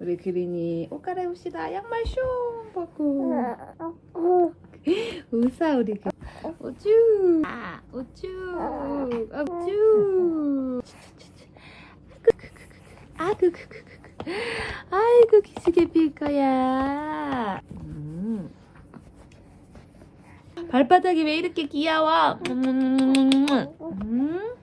우리 그린이 옷 갈아입읍시다. 양말 슝 벗고. 웃어 우리 그. 오쭈. 아, 오쭈. 오쭈. 아그 그 그 그. 아이고 기스게 빌 거야. 음. 발바닥이 왜 이렇게 귀여워? 음. 음.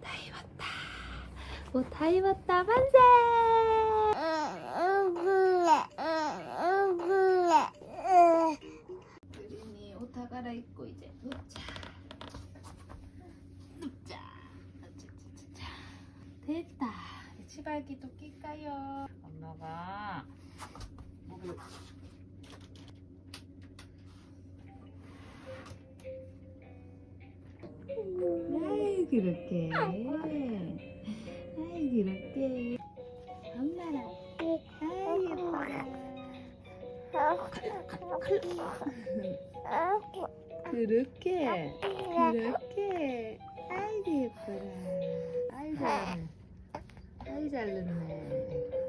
다 입었다. 옷 다 입었다. 만세. 그린이 옷다 갈아입고 이제 눕자. 눕자. 됐다. 치발기도 낄까요? 엄마가 목을 그렇게 아 이 그렇게. 엄마랑 아이 예뻐라 그렇게 그렇게 아이고 예뻐라 아이 잘났네 아이 잘났네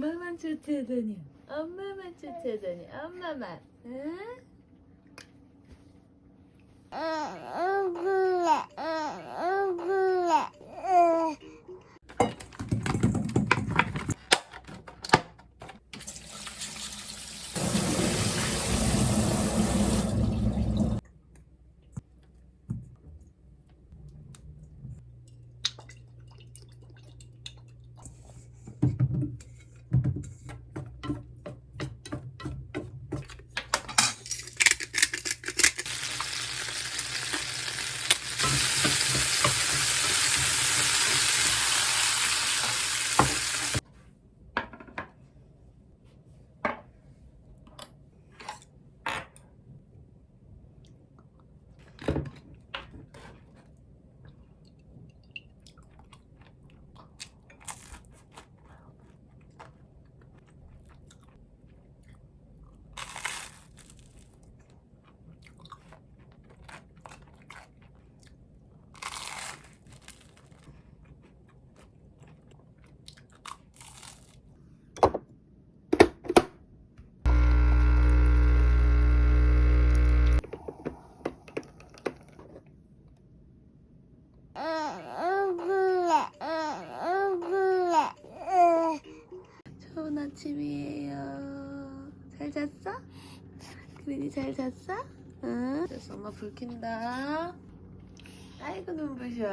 엄마만 좋다더니. 엄마만 좋다더니 엄마만. 응? 좋은 아침이에요. 잘 잤어? 그린이 잘 잤어? 응? 그래서 엄마 불 킨다. 아이고 눈부셔.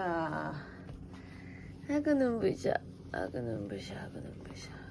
아이고 눈부셔. 아이고 눈부셔. 아이고 눈부셔.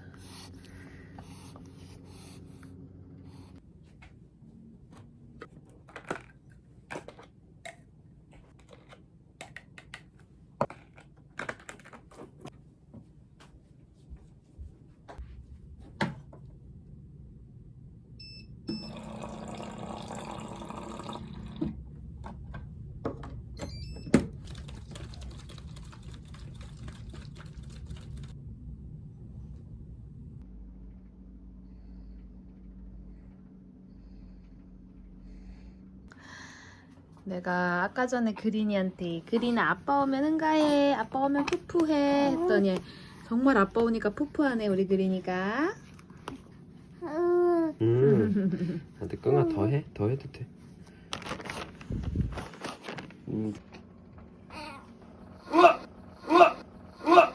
내가 아까 전에 그린이한테 그린아 아빠 오면 응가해 아빠 오면 푸푸해 했더니 정말 아빠 오니까 푸푸하네 우리 그린이가 음. 근데 끙아 더 해? 더 해도 돼. 음. 우와! 우와! 우와!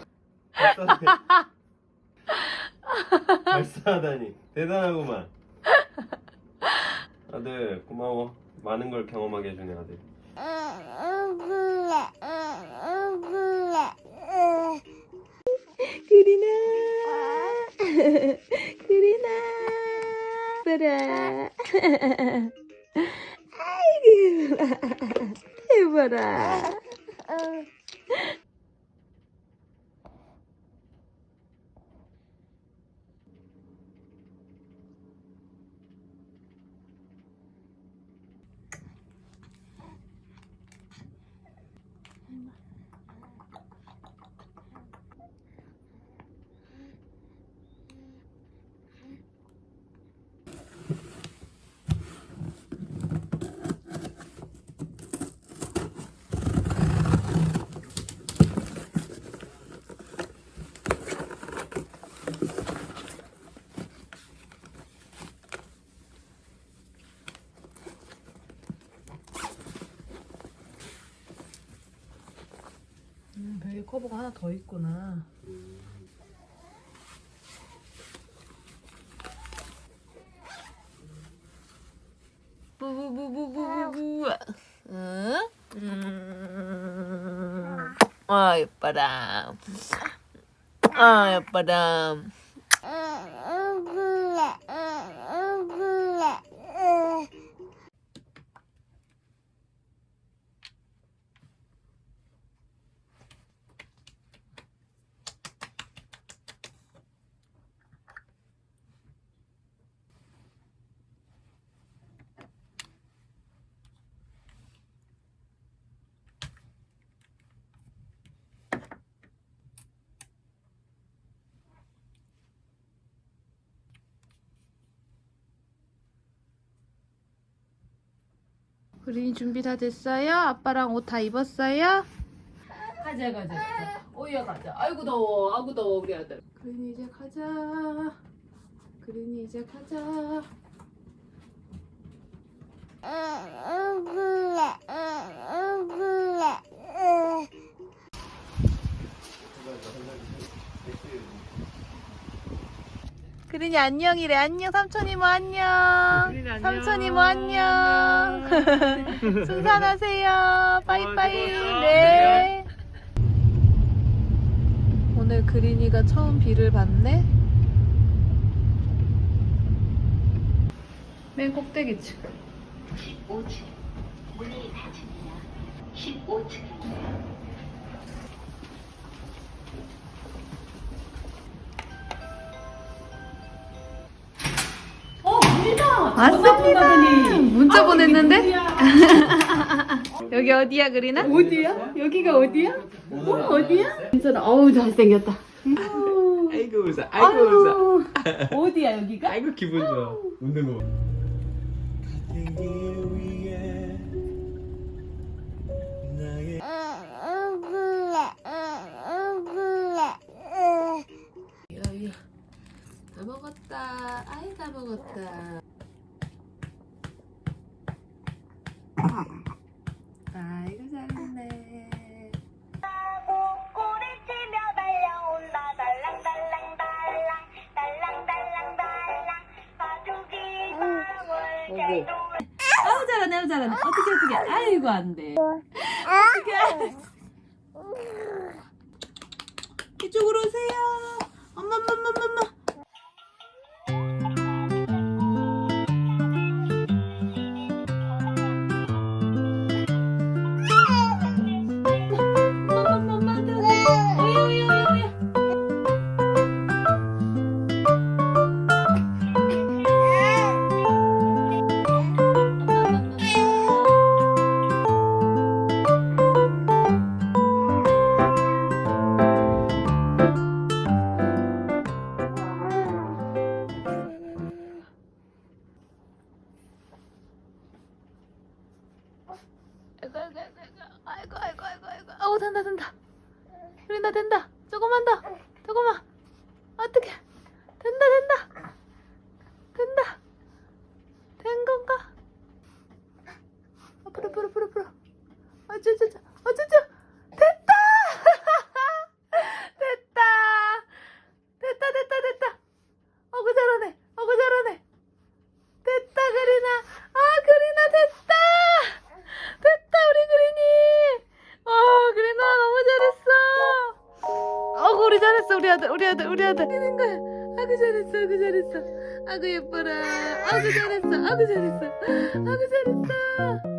발사하다니 대단하구만. 아들 고마워. 많은 걸 경험하게 해주는 아들. 그리나. 그리나. 봐라 아이고. 해봐라 하나 더 있구나 부부부부부부 응? 음. 아 예뻐라 아 예뻐라 그린이 준비 다 됐어요? 아빠랑 옷 다 입었어요? 가자 가자 가자. 오야 가자. 아이고 더워. 아이고 더워. 우리 아들. 그린이 이제 가자. 그린이 이제 가자 그린이 안녕이래. 안녕 삼촌 이모 안녕. 삼촌 이모 안녕. 순산하세요. 빠이빠이. 네 오늘 그린이가 처음 비를 봤네. 맨 꼭대기층. 15층. 문이 닫힙니다. 15층입니다. 왔습니다 문자 보냈는데 여기 어디야 그린아? 어디야? 여기가 어디야? 어, 어디야? 진짜 어우 잘생겼다. 아이고 웃어. 아이고 웃어. 어디야 여기가? 아이고 기분 좋아. 웃는 거. 다 먹었다 아이 다 먹었다 놀 아우 잘하네, 아우 잘하네. 어떻게 어떻게? 아이고 안 돼. 어떻게? 이쪽으로 오세요. 아우 된다 된다. 그린다 된다. 조금만 더. 조금만. 어떻게 된다 된다. 된다. 된 건가? 앞으로 앞으로 앞으로 앞으로 어쩌저쩌 아들 우리 아들 우리 아들. 이는 거야. 아구 잘했어 아구 잘했어. 아구 예뻐라. 아구 잘했어 아구 잘했어. 아구 잘했어